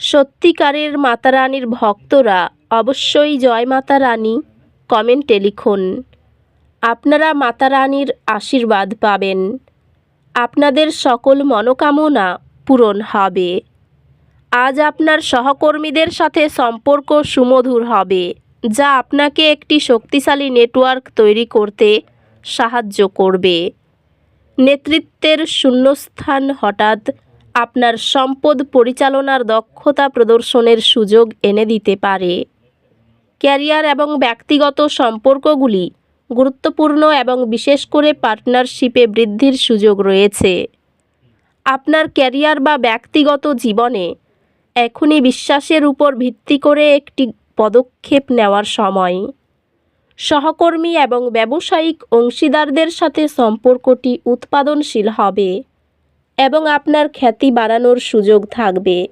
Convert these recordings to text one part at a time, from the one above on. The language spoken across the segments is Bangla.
সত্যিকারের মাতারানীর ভক্তরা অবশ্যই জয় মাতা রানী কমেন্টে লিখুন। আপনারা মাতারানীর আশীর্বাদ পাবেন। আপনাদের সকল মনোকামনা পূরণ হবে। আজ আপনার সহকর্মীদের সাথে সম্পর্ক সুমধুর হবে, যা আপনাকে একটি শক্তিশালী নেটওয়ার্ক তৈরি করতে সাহায্য করবে। নেতৃত্বের শূন্যস্থান হঠাৎ আপনার সম্পদ পরিচালনার দক্ষতা প্রদর্শনের সুযোগ এনে দিতে পারে। ক্যারিয়ার এবং ব্যক্তিগত সম্পর্কগুলি গুরুত্বপূর্ণ এবং বিশেষ করে পার্টনারশিপে বৃদ্ধির সুযোগ রয়েছে। আপনার ক্যারিয়ার বা ব্যক্তিগত জীবনে এখনই বিশ্বাসের উপর ভিত্তি করে একটি পদক্ষেপ নেওয়ার সময়। সহকর্মী এবং ব্যবসায়িক অংশীদারদের সাথে সম্পর্কটি উৎপাদনশীল হবে। এবং আপনার খ্যাতি বাড়ানোর সুযোগ থাকবে।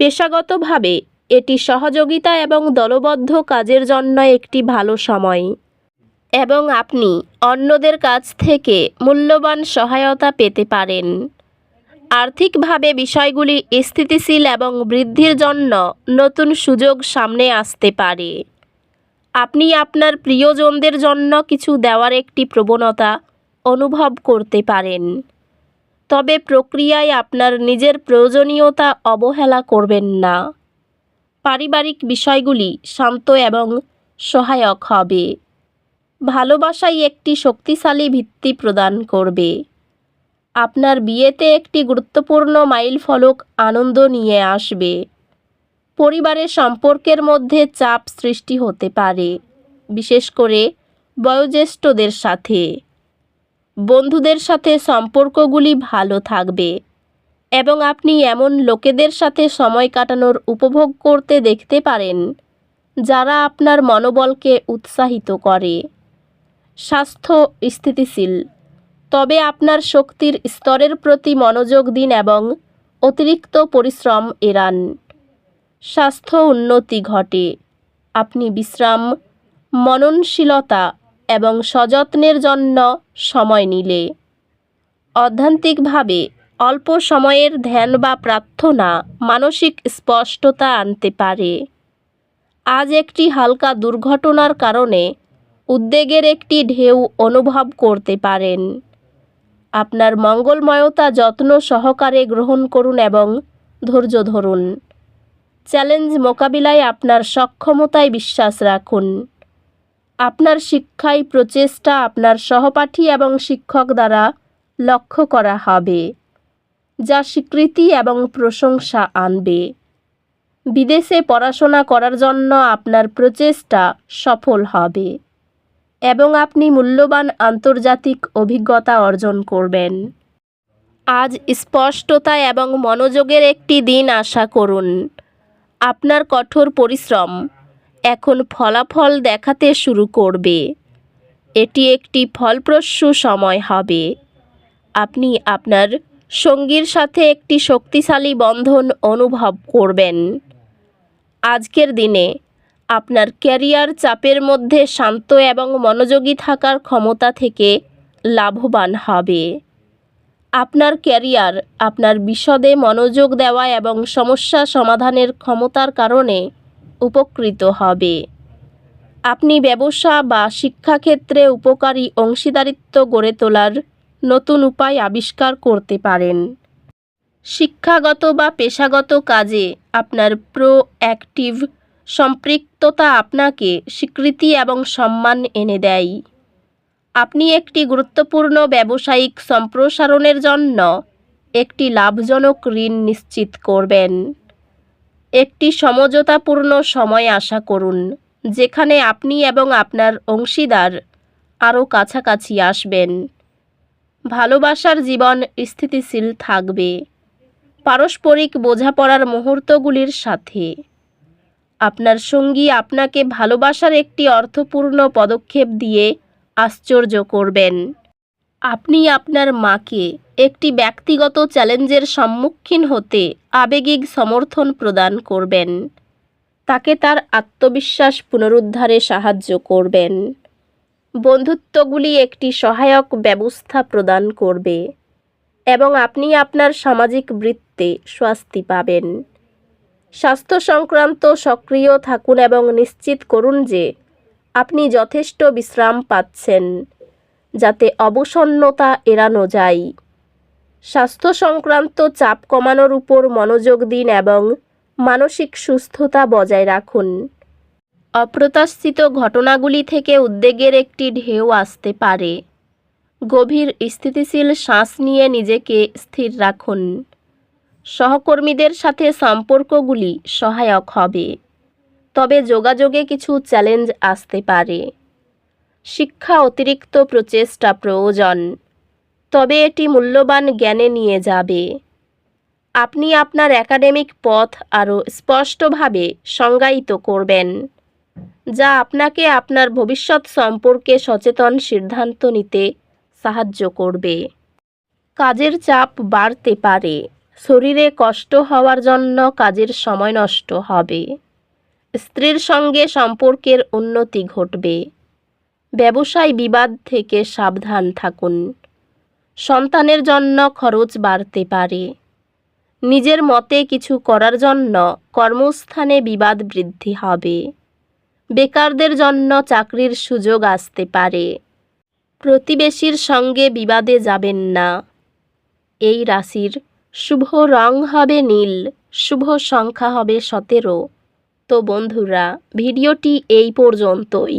পেশাগতভাবে, এটি সহযোগিতা এবং দলবদ্ধ কাজের জন্য একটি ভালো সময়। এবং আপনি অন্যদের কাছ থেকে মূল্যবান সহায়তা পেতে পারেন। আর্থিকভাবে বিষয়গুলি স্থিতিশীল এবং বৃদ্ধির জন্য নতুন সুযোগ সামনে আসতে পারে। আপনি আপনার প্রিয়জনদের জন্য কিছু দেওয়ার একটি প্রবণতা অনুভব করতে পারেন। তবে প্রক্রিয়ায় আপনার নিজের প্রয়োজনীয়তা অবহেলা করবেন না। পারিবারিক বিষয়গুলি শান্ত এবং সহায়ক হবে। ভালোবাসাই একটি শক্তিশালী ভিত্তি প্রদান করবে। আপনার বিয়েতে একটি গুরুত্বপূর্ণ মাইল ফলক আনন্দ নিয়ে আসবে। পরিবারের সম্পর্কের মধ্যে চাপ সৃষ্টি হতে পারে, বিশেষ করে বয়োজ্যেষ্ঠদের সাথে। বন্ধুদের সাথে সম্পর্কগুলি ভালো থাকবে এবং আপনি এমন লোকেদের সাথে সময় কাটানোর উপভোগ করতে দেখতে পারেন, যারা আপনার মনোবলকে উৎসাহিত করে। স্বাস্থ্য স্থিতিশীল, তবে আপনার শক্তির স্তরের প্রতি মনোযোগ দিন এবং অতিরিক্ত পরিশ্রম এড়ান। স্বাস্থ্য উন্নতি ঘটে, আপনি বিশ্রাম, মননশীলতা এবং সযত্নের জন্য সময় নিলে। অধ্যান্তিকভাবে, অল্প সময়ের ধ্যান বা প্রার্থনা মানসিক স্পষ্টতা আনতে পারে। আজ একটি হালকা দুর্ঘটনার কারণে উদ্বেগের একটি ঢেউ অনুভব করতে পারেন। আপনার মঙ্গলময়তা যত্ন সহকারে গ্রহণ করুন এবং ধৈর্য ধরুন। চ্যালেঞ্জ মোকাবিলায় আপনার সক্ষমতায় বিশ্বাস রাখুন। আপনার শিক্ষায় প্রচেষ্টা আপনার সহপাঠী এবং শিক্ষক দ্বারা লক্ষ্য করা হবে, যা স্বীকৃতি এবং প্রশংসা আনবে। বিদেশে পড়াশোনা করার জন্য আপনার প্রচেষ্টা সফল হবে এবং আপনি মূল্যবান আন্তর্জাতিক অভিজ্ঞতা অর্জন করবেন। আজ স্পষ্টতা এবং মনোযোগের একটি দিন আশা করুন। আপনার কঠোর পরিশ্রম এখন ফলাফল দেখাতে শুরু করবে। এটি একটি ফলপ্রসূ সময় হবে। আপনি আপনার সঙ্গীর সাথে একটি শক্তিশালী বন্ধন অনুভব করবেন। আজকের দিনে আপনার ক্যারিয়ার চাপের মধ্যে শান্ত এবং মনোযোগী থাকার ক্ষমতা থেকে লাভবান হবে। আপনার ক্যারিয়ার আপনার বিশদে মনোযোগ দেওয়া এবং সমস্যা সমাধানের ক্ষমতার কারণে উপকৃত হবে। আপনি ব্যবসা বা শিক্ষাক্ষেত্রে উপকারী অংশীদারিত্ব গড়ে তোলার নতুন উপায় আবিষ্কার করতে পারেন। শিক্ষাগত বা পেশাগত কাজে আপনার প্রো অ্যাক্টিভ সম্পৃক্ততা আপনাকে স্বীকৃতি এবং সম্মান এনে দেয়। আপনি একটি গুরুত্বপূর্ণ ব্যবসায়িক সম্প্রসারণের জন্য একটি লাভজনক ঋণ নিশ্চিত করবেন। একটি সমঝোতাপূর্ণ সময় আশা করুন, যেখানে আপনি এবং আপনার অংশীদার আরও কাছাকাছি আসবেন। ভালোবাসার জীবন স্থিতিশীল থাকবে। পারস্পরিক বোঝাপড়ার মুহূর্তগুলির সাথে। আপনার সঙ্গী আপনাকে ভালোবাসার একটি অর্থপূর্ণ পদক্ষেপ দিয়ে আশ্চর্য করবেন। আপনি আপনার মাকে একটি ব্যক্তিগত চ্যালেঞ্জের সম্মুখীন হতে আবেগিক সমর্থন প্রদান করবেন। তাকে তার আত্মবিশ্বাস পুনরুদ্ধারে সাহায্য করবেন। বন্ধুত্বগুলি একটি সহায়ক ব্যবস্থা প্রদান করবে এবং আপনি আপনার সামাজিক বৃত্তে স্বস্তি পাবেন। স্বাস্থ্য সংক্রান্ত সক্রিয় থাকুন এবং নিশ্চিত করুন যে আপনি যথেষ্ট বিশ্রাম পাচ্ছেন। যাতে অবসন্নতা এড়ানো যায়। স্বাস্থ্য সংক্রান্ত চাপ কমানোর উপর মনোযোগ দিন এবং মানসিক সুস্থতা বজায় রাখুন। অপ্রত্যাশিত ঘটনাগুলি থেকে উদ্বেগের একটি ঢেউ আসতে পারে। গভীর স্থিতিশীল শ্বাস নিয়ে নিজেকে স্থির রাখুন। সহকর্মীদের সাথে সম্পর্কগুলি সহায়ক হবে। তবে যোগাযোগে কিছু চ্যালেঞ্জ আসতে পারে। শিক্ষা অতিরিক্ত প্রচেষ্টা প্রয়োজন। তবে এটি মূল্যবান জ্ঞানে নিয়ে যাবে। আপনি আপনার একাডেমিক পথ আরও স্পষ্টভাবে সংজ্ঞায়িত করবেন, যা আপনাকে আপনার ভবিষ্যৎ সম্পর্কে সচেতন সিদ্ধান্ত নিতে সাহায্য করবে। কাজের চাপ বাড়তে পারে। শরীরে কষ্ট হওয়ার জন্য কাজের সময় নষ্ট হবে। স্ত্রীর সঙ্গে সম্পর্কের উন্নতি ঘটবে। ব্যবসায় বিবাদ থেকে সাবধান থাকুন। সন্তানের জন্য খরচ বাড়তে পারে। নিজের মতে কিছু করার জন্য কর্মস্থানে বিবাদ বৃদ্ধি হবে। বেকারদের জন্য চাকরির সুযোগ আসতে পারে। প্রতিবেশীর সঙ্গে বিবাদে যাবেন না। এই রাশির শুভ রং হবে নীল, শুভ সংখ্যা হবে সতেরো। তো বন্ধুরা, ভিডিওটি এই পর্যন্তই।